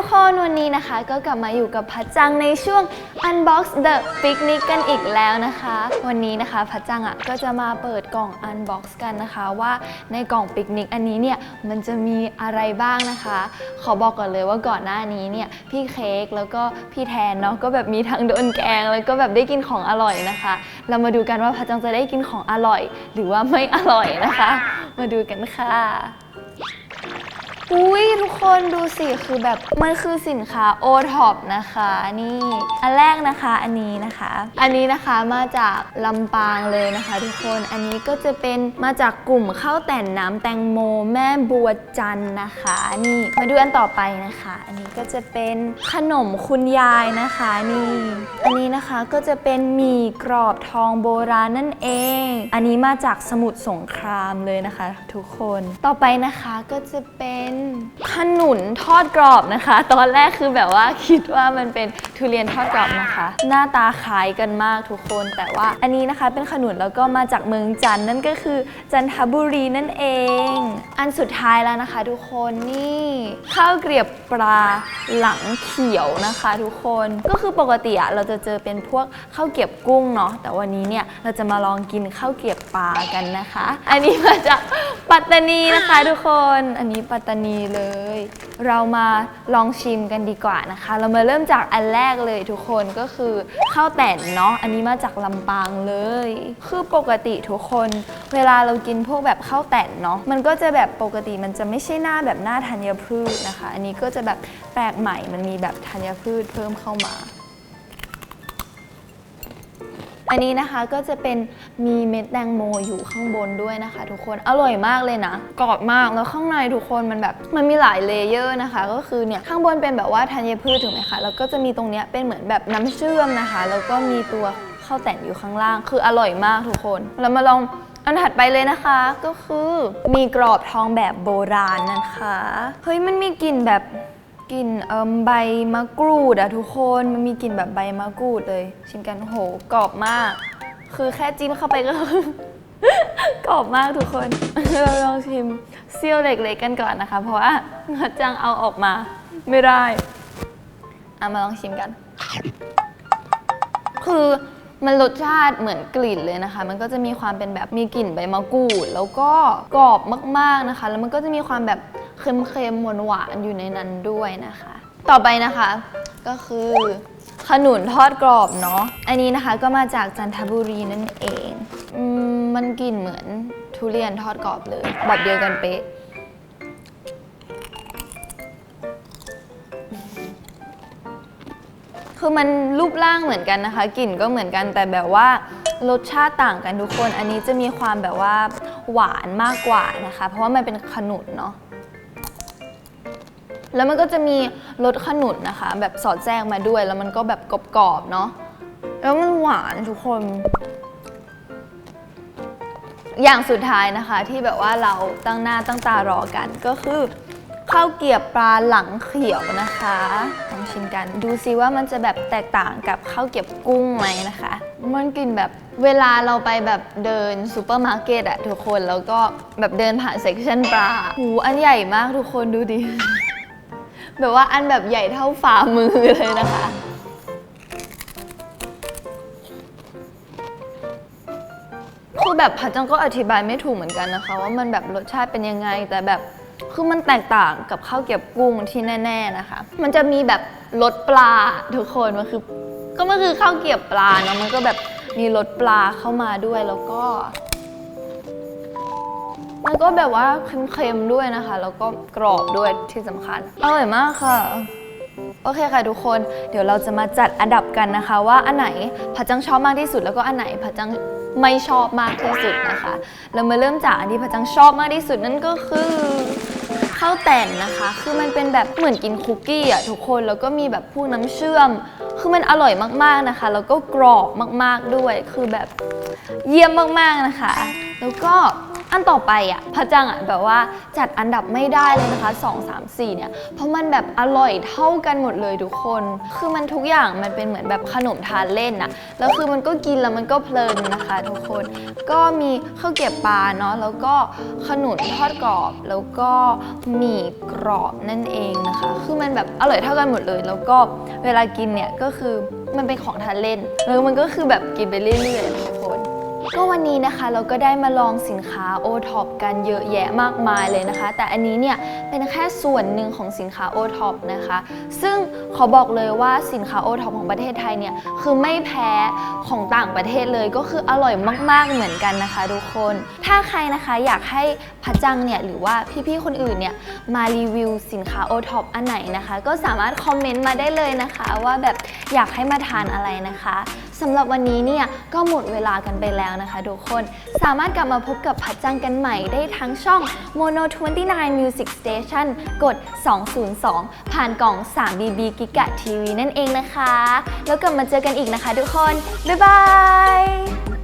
ทุกคนวันนี้นะคะ ก็กลับมาอยู่กับพัชจังในช่วง Unbox the Picnic กันอีกแล้วนะคะ วันนี้นะคะพัชจังอะก็จะมาเปิดกล่อง Unbox กันนะคะว่าในกล่องปิกนิกอันนี้เนี่ยมันจะมีอะไรบ้างนะคะ ขอบอกก่อนเลยว่าก่อนหน้านี้เนี่ยพี่เค้กแล้วก็พี่แทนเนาะก็แบบมีทั้งโดนแกง แล้วก็แบบได้กินของอร่อยนะคะ เรามาดูกันว่าพัชจังจะได้กินของอร่อย หรือว่าไม่อร่อยนะคะ มาดูกันค่ะ อุ้ยทุกคนดูสิคือแบบมันคือสินค้าโอท็อปนะคะนี่อันแรกนะคะอันนี้นะคะ อันนี้นะคะมาจากลำปางเลยนะคะ ทุกคนอันนี้ก็จะเป็นมาจากกลุ่มข้าวแต่นน้ำแตงโมแม่บัวจันนะคะนี่มาดูอันต่อไปนะคะ อันนี้ก็จะเป็นขนมคุณยายนะคะนี่อันนี้นะคะก็จะเป็นหมี่กรอบทองโบราณนั่นเอง อันนี้มาจากสมุทรสงครามเลยนะคะ ทุกคนต่อไปนะคะก็จะเป็นขนุนทอดกรอบนะคะ ตอนแรกคือแบบว่าคิดว่ามันเป็นทุเรียนทอดกรอบนะคะ หน้าตาคล้ายกันมากทุกคน แต่ว่าอันนี้นะคะเป็นขนุนแล้วก็มาจากเมืองจันนั่นก็คือจันทบุรีนั่นเอง อันสุดท้ายแล้วนะคะ ทุกคนนี่ข้าวเกรียบปลาหลังเขียวนะคะ ทุกคนก็คือปกติอะเราจะเจอเป็นพวกข้าวเกรียบกุ้งเนาะแต่วันนี้เนี่ยเราจะมาลองกินข้าวเกรียบปลากันนะคะ อันนี้มาจากปัตตานีนะคะทุกคน อันนี้ปัตตานีเลย เรามาลองชิมกันดีกว่านะคะ เรามาเริ่มจากอันแรกเลยทุกคนก็คือข้าวแต่นเนาะ อันนี้มาจากลำปางเลย คือปกติทุกคน เวลาเรากินพวกแบบข้าวแต่นเนาะ มันก็จะแบบปกติมันจะไม่ใช่หน้าแบบหน้าธัญพืชนะคะ อันนี้ก็จะแบบแปลกใหม่ มันมีแบบธัญพืชเพิ่มเข้ามา อันนี้นะคะก็จะเป็นมีเม็ดแตงโมอยู่ข้างบนด้วยนะคะ ทุกคนอร่อยมากเลยนะกรอบมากแล้วข้างในทุกคนมันแบบมันมีหลายเลเยอร์นะคะ ก็คือเนี่ยข้างบนเป็นแบบว่าธัญพืชถูกไหมคะแล้วก็จะมีตรงเนี้ยเป็นเหมือนแบบน้ำเชื่อมนะคะ แล้วก็มีตัวข้าวแต่นอยู่ข้างล่าง คืออร่อยมากทุกคนเรามาลองอันถัดไปเลยนะคะก็คือมีกรอบทองแบบโบราณนะคะ เฮ้ยมันมีกลิ่นแบบ กลิ่นเอิมใบมะกรูดอะทุกคนมันมีกลิ่นแบบใบมะกรูดเลย ชิมกันโหกรอบมาก คือแค่จิ้มเข้าไปก็ กรอบมากทุกคน เราลองชิมเซี่ยวเล็กๆกันก่อนนะคะ เพราะว่าจังเอาออกมา ไม่ได้อามาลองชิมกัน คือมันรสชาติเหมือนกลิ่นเลยนะคะ มันก็จะมีความเป็นแบบมีกลิ่นใบมะกรูด แล้วก็กรอบมากๆนะคะ แล้วมันก็จะมีความแบบ เค็มๆหวานๆอยู่ในนั้นด้วยนะคะ ต่อไปนะคะก็คือขนุนทอดกรอบเนาะ อันนี้นะคะก็มาจากจันทบุรีนั่นเองอมมันกลิ่นเหมือนทุเรียนทอดกรอบเลย แบบเดียวกันเป๊ะ คือมันรูปร่างเหมือนกันนะคะ กลิ่นก็เหมือนกันแต่แบบว่ารสชาติต่างกันทุกคน อันนี้จะมีความแบบว่าหวานมากกว่านะคะ เพราะว่ามันเป็นขนุนเนาะ แล้วมันก็จะมีรสขนุนนะคะ แบบสอดแทรกมาด้วย แล้วมันก็แบบกรอบๆเนาะแล้วมันหวานทุกคน อย่างสุดท้ายนะคะที่แบบว่าเราตั้งหน้าตั้งตารอกันก็คือข้าวเกรียบปลาหลังเขียวนะคะลองชิมกัน ดูซิว่ามันจะแบบแตกต่างกับข้าวเกรียบกุ้งไหมนะคะ มันกลิ่นแบบเวลาเราไปแบบเดินซูเปอร์มาร์เก็ตอะทุกคนแล้วก็แบบเดินผ่านเซ็กชันปลาหูอันใหญ่มากทุกคนดูดิ แบบว่าอันแบบใหญ่เท่าฝ่ามือเลยนะคะ คือแบบพัดจังก็อธิบายไม่ถูกเหมือนกันนะคะ ว่ามันแบบรสชาติเป็นยังไง แต่แบบคือมันแตกต่างกับข้าวเกี๊ยวกุ้งที่แน่ ๆนะคะ มันจะมีแบบรสปลาทุกคนมันคือก็มันคือข้าวเกี๊ยวปลาเนาะมันก็แบบมีรสปลาเข้ามาด้วยแล้วก็ มันก็แบบว่าเค็มๆด้วยนะคะ แล้วก็กรอบด้วยที่สำคัญ อร่อยมากค่ะ โอเคค่ะทุกคน เดี๋ยวเราจะมาจัดอันดับกันนะคะ ว่าอันไหนพัดจังชอบมากที่สุด แล้วก็อันไหนพัดจังไม่ชอบมากที่สุดนะคะ เรามาเริ่มจากอันที่พัดจังชอบมากที่สุดนั่นก็คือข้าวแต่นนะคะ คือมันเป็นแบบเหมือนกินคุกกี้อะทุกคน แล้วก็มีแบบพวกน้ำเชื่อม คือมันอร่อยมากๆนะคะ แล้วก็กรอบมากๆด้วย คือแบบเยี่ยมมากๆนะคะ แล้วก็ อันต่อไปอะพระจังอะแบบว่าจัดอันดับไม่ได้เลยนะคะ 2 3 4 เนี่ย เพราะมันแบบอร่อยเท่ากันหมดเลยทุกคน คือมันทุกอย่างมันเป็นเหมือนแบบขนมทานเล่นนะแล้วคือมันก็กินแล้วมันก็เพลินนะคะ ทุกคน ก็มีข้าวเกรี๊ยวปลาเนาะแล้วก็ขนุนทอดกรอบ แล้วก็หมี่กรอบนั่นเองนะคะ คือมันแบบอร่อยเท่ากันหมดเลย แล้วก็เวลากินเนี่ยก็คือมันเป็นของทานเล่นแล้วมันก็คือแบบกินไปเรื่อยๆ ก็วันนี้นะคะเราก็ได้มาลองสินค้า o t o p กันเยอะแยะมากมายเลยนะคะ แต่อันนี้เนี่ยเป็นแค่ส่วนหนึ่งของสินค้า o t o p นะคะ ซึ่งขอบอกเลยว่าสินค้า o t o p ของประเทศไทยเนี่ยคือไม่แพ้ของต่างประเทศเลยก็คืออร่อยมาก ๆเหมือนกันนะคะทุกคน ถ้าใครนะคะอยากให้พัจังเนี่ยหรือว่าพี่ๆคนอื่นเนี่ยมารีวิวสินค้า o t o p อันไหนนะคะ ก็สามารถคอมเมนต์มาได้เลยนะคะ ว่าแบบอยากให้มาทานอะไรนะคะ สำหรับวันนี้เนี่ยก็หมดเวลากันไปแล้วนะคะทุกคน สามารถกลับมาพบกับพัดจังกันใหม่ได้ทั้งช่อง Mono 29 Music Station กด 202 ผ่านกล่อง 3BB Giga TV นั่นเองนะคะ แล้วกลับมาเจอกันอีกนะคะทุกคน บ๊ายบาย